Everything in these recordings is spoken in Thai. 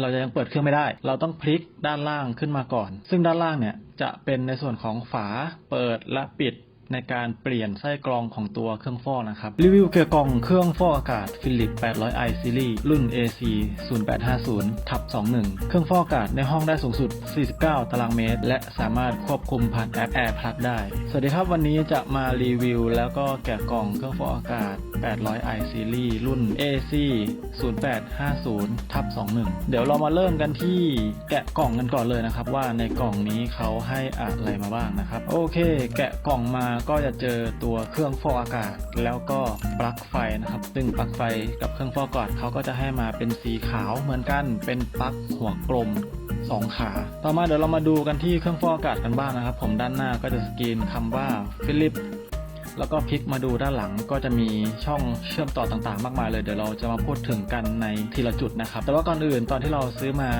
เราจะยังเปิดเครื่องไม่ได้ เราต้องพลิกด้านล่างขึ้นมาก่อน ซึ่งด้านล่างเนี่ยจะเป็นในส่วนของฝาเปิดและปิด ในการเปลี่ยนไส้กรองของตัวเครื่องฟอกนะครับ รีวิวเกี่ยวกล่องเครื่องฟอกอากาศ Philips 800i Series รุ่น AC 0850ทับ21 เครื่องฟอกอากาศในห้องได้สูงสุด 49 ตารางเมตร และสามารถควบคุมผ่านแอป Air Plus ได้ สวัสดีครับ วันนี้จะมารีวิว แล้วก็แกะกล่องเครื่องฟอกอากาศ 800i Series รุ่น AC 0850ทับ21 เดี๋ยวเรามาเริ่มกันที่แกะกล่องกันก่อนเลยนะครับว่าในกล่องนี้เขาให้อะไรมาบ้างนะครับ โอเค แกะกล่องมาก็จะเจอตัวเครื่องฟอกอากาศ แล้วก็ปลั๊กไฟนะครับ ซึ่งปลั๊กไฟกับเครื่องฟอกอากาศเขาก็จะให้มาเป็นสีขาวเหมือนกันเป็นปลั๊กหัวกลมสองขา ต่อมาเดี๋ยวเรามาดูกันที่เครื่องฟอกอากาศกันบ้างนะครับ ผมด้านหน้าก็จะสกรีนคำว่าฟิลิป แล้วก็พลิกมาดูด้านหลังก็จะมีช่องเชื่อมต่อต่างๆ มากมายเลยเดี๋ยวเราจะมาพูดถึงกันในทีละจุดนะครับ แต่ว่าก่อนอื่นตอนที่เราซื้อมา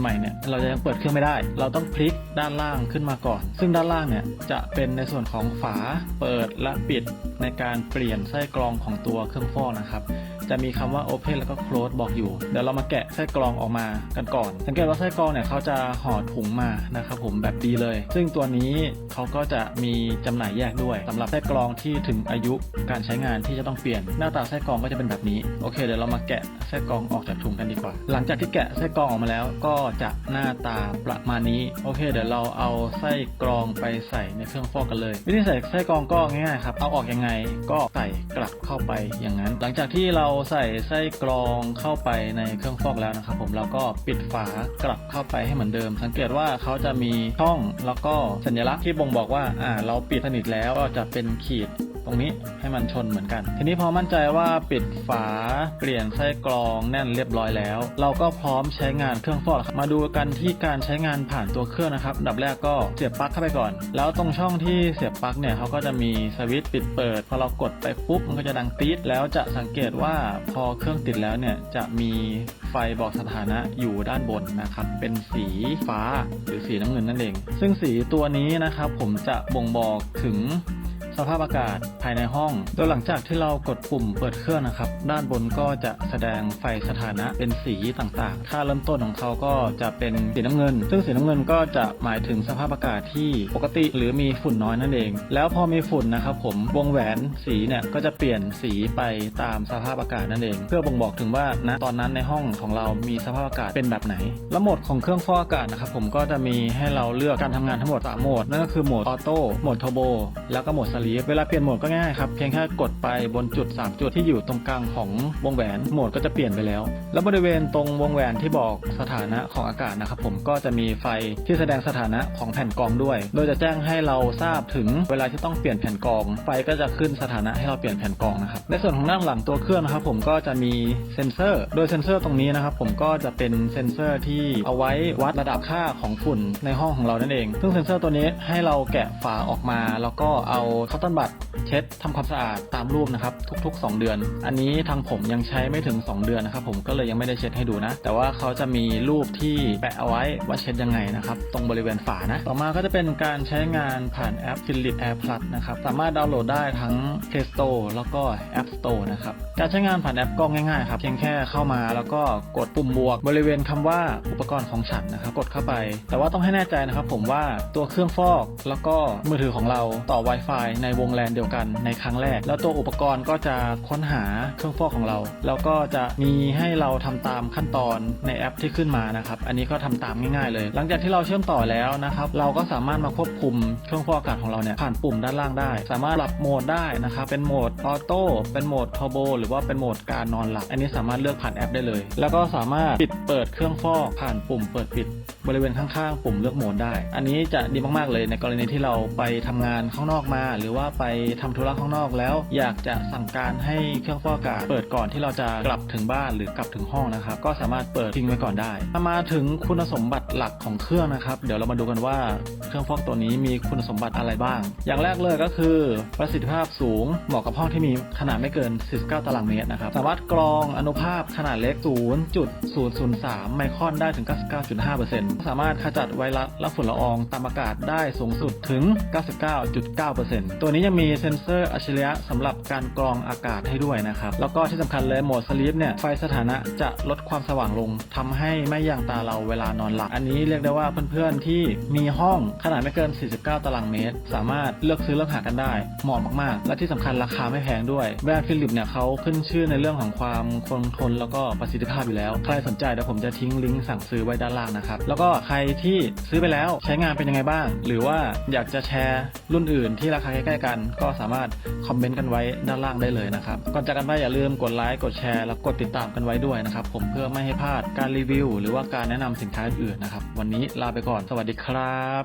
ใหม่ๆเนี่ยเราจะยังเปิดเครื่องไม่ได้ เราต้องพลิกด้านล่างขึ้นมาก่อน ซึ่งด้านล่างเนี่ยจะเป็นในส่วนของฝาเปิดและปิดในการเปลี่ยนไส้กรองของตัวเครื่องฟอกนะครับ จะมีคำว่า Open แล้วก็ Close บอกอยู่ เดี๋ยวเรามาแกะไส้กรองออกมากันก่อน สังเกตว่าไส้กรองเนี่ยเขาจะห่อถุงมานะครับผมแบบดีเลย ซึ่งตัวนี้เขาก็จะมีจำหน่ายแยกด้วยสำหรับไส้กรองที่ถึงอายุการใช้งานที่จะต้องเปลี่ยน หน้าตาไส้กรองก็จะเป็นแบบนี้ โอเค เดี๋ยวเรามาแกะไส้กรองออกจากถุงกันดีกว่า หลังจากที่แกะไส้กรองออกมาแล้วก็จะหน้าตาประมาณนี้ โอเค เดี๋ยวเราเอาไส้กรองไปใส่ในเครื่องฟอกกันเลย วิธีใส่ไส้กรองก็ง่ายๆครับ เอาออกยังไงก็ใส่กลับเข้าไปอย่างนั้น หลังจากที่เราใส่ไส้กรองเข้าไปในเครื่องฟอกแล้วนะครับผมเราก็ปิดฝากลับเข้าไปให้เหมือนเดิม สังเกตว่าเขาจะมีช่องแล้วก็สัญลักษณ์ที่บ่งบอกว่าอ่าเราปิดสนิทแล้วก็จะเป็นขีด ตรงนี้ให้มันชนเหมือนกัน ทีนี้พอมั่นใจว่าปิดฝาเปลี่ยนไส้กรองแน่นเรียบร้อยแล้ว เราก็พร้อมใช้งานเครื่องฟอกมาดูกันที่การใช้งานผ่านตัวเครื่องนะครับดับแรกก็เสียบปลั๊กเข้าไปก่อน แล้วตรงช่องที่เสียบปลั๊กเนี่ยเขาก็จะมีสวิตช์ปิดเปิด พอเรากดไปปุ๊บมันก็จะดังตี๊ดแล้วจะสังเกตว่าพอเครื่องติดแล้วเนี่ยจะมีไฟบอกสถานะอยู่ด้านบนนะครับเป็นสีฟ้าหรือสีน้ำเงินนั่นเอง ซึ่งสีตัวนี้นะครับผมจะบ่งบอกถึง สภาพอากาศภายในห้อง โดยหลังจากที่เรากดปุ่มเปิดเครื่องนะครับ ด้านบนก็จะแสดงไฟสถานะเป็นสีต่างๆ ค่าเริ่มต้นของเขาก็จะเป็นสีน้ำเงิน ซึ่งสีน้ำเงินก็จะหมายถึงสภาพอากาศที่ปกติหรือมีฝุ่นน้อยนั่นเอง แล้วพอมีฝุ่นนะครับผมวงแหวนสีเนี่ยก็จะเปลี่ยนสีไปตามสภาพอากาศนั่นเอง เพื่อบ่งบอกถึงว่าณตอนนั้นในห้องของเรามีสภาพอากาศเป็นแบบไหน แล้วโหมดของเครื่องฟอกอากาศนะครับผมก็จะมีให้เราเลือกการทำงานทั้งหมด3โหมดนั่นก็คือโหมดออโต้โหมดเทอร์โบแล้วก็โหมดสลีปเวลาเปลี่ยนโหมดก็ง่ายครับเพียงแค่กดไปบนจุด 3 จุดที่อยู่ตรงกลางของวงแหวนโหมดก็จะเปลี่ยนไปแล้ว แล้วบริเวณตรงวงแหวนที่บอกสถานะของอากาศนะครับผมก็จะมีไฟที่แสดงสถานะของแผ่นกองด้วย โดยจะแจ้งให้เราทราบถึงเวลาที่ต้องเปลี่ยนแผ่นกอง ไฟก็จะขึ้นสถานะให้เราเปลี่ยนแผ่นกองนะครับในส่วนของด้านหลังตัวเครื่องนะครับผมก็จะมีเซ็นเซอร์ โดยเซ็นเซอร์ตรงนี้นะครับผมก็จะเป็นเซ็นเซอร์ที่เอาไว้วัดระดับค่าของฝุ่นในห้องของเรานั่นเอง ซึ่งเซ็นเซอร์ตัวนี้ให้เราแกะฝาออกมา แล้วก็เอาคอตตอนบัดเช็ดทำความสะอาดตามรูปนะครับทุก ๆ 2 เดือน อันนี้ทางผมยังใช้ไม่ถึง 2 เดือนนะครับผมก็เลยยังไม่ได้เช็ดให้ดูนะ แต่ว่าเขาจะมีรูปที่แปะเอาไว้ว่าเช็ดยังไงนะครับตรงบริเวณฝานะ ต่อมาก็จะเป็นการใช้งานผ่านแอป Philips Air Plus นะครับสามารถดาวน์โหลดได้ทั้ง Play Store แล้วก็ App Store นะครับการใช้งานผ่านแอปก็ง่ายๆครับเพียงแค่เข้ามาแล้วก็กดปุ่มบวก บริเวณคำว่าอุปกรณ์ของฉันนะครับกดเข้าไป แต่ว่าต้องให้แน่ใจนะครับผมว่าตัวเครื่องฟอกแล้วก็มือถือของเราต่อ Wi-Fi ในวงแลนเดียวกันในครั้งแรก แล้วตัวอุปกรณ์ก็จะค้นหาเครื่องฟอกของเรา แล้วก็จะมีให้เราทำตามขั้นตอนในแอปที่ขึ้นมานะครับ อันนี้ก็ทำตามง่ายๆเลย หลังจากที่เราเชื่อมต่อแล้วนะครับ เราก็สามารถมาควบคุมเครื่องฟอกอากาศของเราเนี่ยผ่านปุ่มด้านล่างได้ สามารถปรับโหมดได้นะครับ เป็นโหมดออโต้ เป็นโหมดทอร์โบหรือว่าเป็นโหมดการนอนหลับ อันนี้สามารถเลือกผ่านแอปได้เลย แล้วก็สามารถปิดเปิดเครื่องฟอกผ่านปุ่มเปิดปิดบริเวณข้างๆ ปุ่มเลือกโหมดได้ อันนี้จะดีมากๆเลยในกรณีที่เราไปทำงานข้างนอกมาหรือว่าไปทำธุระข้างนอกแล้ว อยากจะสั่งการให้เครื่องฟอกอากาศเปิดก่อนที่เราจะกลับถึงบ้านหรือกลับถึงห้องนะครับ ก็สามารถเปิดทิ้งไว้ก่อนได้ มาถึงคุณสมบัติหลักของเครื่องนะครับ เดี๋ยวเรามาดูกันว่าเครื่องฟอกตัวนี้มีคุณสมบัติอะไรบ้าง อย่างแรกเลยก็คือประสิทธิภาพสูง เหมาะกับห้องที่มีขนาดไม่เกิน 49 ตารางเมตรนะครับ สามารถกรองอนุภาคขนาดเล็ก 0.003 ไมครอนได้ถึง 99.5%สามารถขจัดไวรัสและฝุ่นละอองตามอากาศได้สูงสุดถึง 99.9%ตัวนี้ยังมีเซ็นเซอร์อัจฉริยะสำหรับการกรองอากาศให้ด้วยนะครับ แล้วก็ที่สำคัญเลยโหมดสลีปเนี่ยไฟสถานะจะลดความสว่างลงทำให้ไม่ยางตาเราเวลานอนหลับ อันนี้เรียกได้ว่าเพื่อนๆที่มีห้องขนาดไม่เกิน 49 ตารางเมตร สามารถเลือกซื้อเลือกหากันได้เหมาะมากๆ และที่สำคัญราคาไม่แพงด้วยแบรนด์ฟิลิปเนี่ยเขาขึ้นชื่อในเรื่องของความคงทนแล้วก็ประสิทธิภาพอยู่แล้ว ใครสนใจเดี๋ยวผมจะทิ้งลิงก์สั่งซื้อไว้ด้านล่างนะครับ แล้วก็ใครที่ซื้อไปแล้วใช้งานเป็นยังไงบ้าง หรือว่าอยากจะแชร์รุ่นอื่นที่ราคาใกล้ๆกัน ก็สามารถคอมเมนต์กันไว้ด้านล่างได้เลยนะครับ ก่อนจากกันไปอย่าลืมกดไลค์กดแชร์แล้วกดติดตามกันไว้ด้วยนะครับ ผมเพื่อไม่ให้พลาดการรีวิว หรือว่าการแนะนำสินค้าอื่นๆนะครับ วันนี้ลาไปก่อนสวัสดีครับ